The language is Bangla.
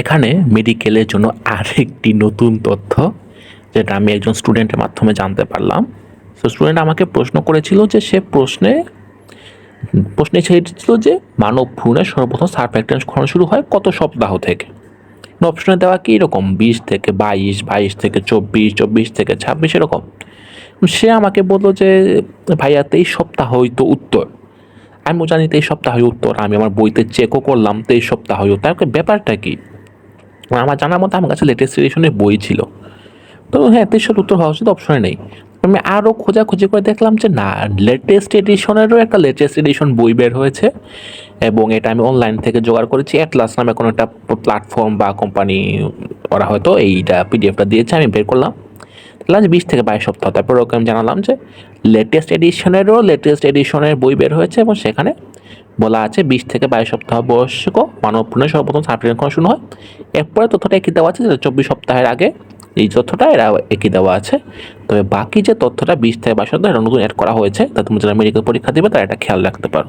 এখানে মেডিকেলের জন্য আরেকটি নতুন তথ্য, যেটা আমি একজন স্টুডেন্টের মাধ্যমে জানতে পারলাম। তো স্টুডেন্ট আমাকে প্রশ্ন করেছিল যে সে প্রশ্নে প্রশ্নে ছিল যে মানব ভ্রূণের সর্বপ্রথম সারফ্যাক্টেন্স খরণ শুরু হয় কত সপ্তাহ থেকে? অপশনে দেওয়া কি এরকম? বিশ থেকে বাইশ বাইশ থেকে চব্বিশ চব্বিশ থেকে ছাব্বিশ এরকম। সে আমাকে বলল যে, ভাইয়া, তেইশ সপ্তাহ হয়তো উত্তর। আমিও জানি তেইশ সপ্তাহ উত্তর আমি আমার বইতে চেকও করলাম তেইশ সপ্তাহ উত্তর আমাকে ব্যাপারটা কি? আমার জানার মতো আমার কাছে লেটেস্ট এডিশনের বই ছিল। তো হ্যাঁ তেইশ সপ্তাহ উত্তর হওয়া উচিত অপশনে নেই। আমি আরও খোঁজাখুঁজি করে দেখলাম যে, না লেটেস্ট এডিশনেরও একটা লেটেস্ট এডিশন বই বের হয়েছে এবং এটা আমি অনলাইন থেকে জোগাড় করেছি। অ্যাটলাস নামে কোনো একটা প্ল্যাটফর্ম বা কোম্পানি ওরা হয়তো এইটা পিডিএফটা দিয়েছে, আমি বের করলাম। যে বিশ থেকে বাইশ সপ্তাহ। তারপর ওকে আমি জানালাম যে লেটেস্ট এডিশনেরও লেটেস্ট এডিশনের বই বের হয়েছে এবং সেখানে বলা আছে বিশ থেকে বাইশ সপ্তাহ বয়স্ক মানব পুনঃ সর্বপ্রথম সার্টিফিকেট শুরু হয়। এরপরে তথ্যটা একই দেওয়া আছে, যেটা চব্বিশ সপ্তাহের আগে এই তথ্যটা এরা একই দেওয়া আছে। তবে বাকি যে তথ্যটা বিশ থেকে বাইশ সপ্তাহ এটা নতুন অ্যাড করা হয়েছে তা তুমি যারা মেডিকেল পরীক্ষা দেবে তারা এটা খেয়াল রাখতে পারো।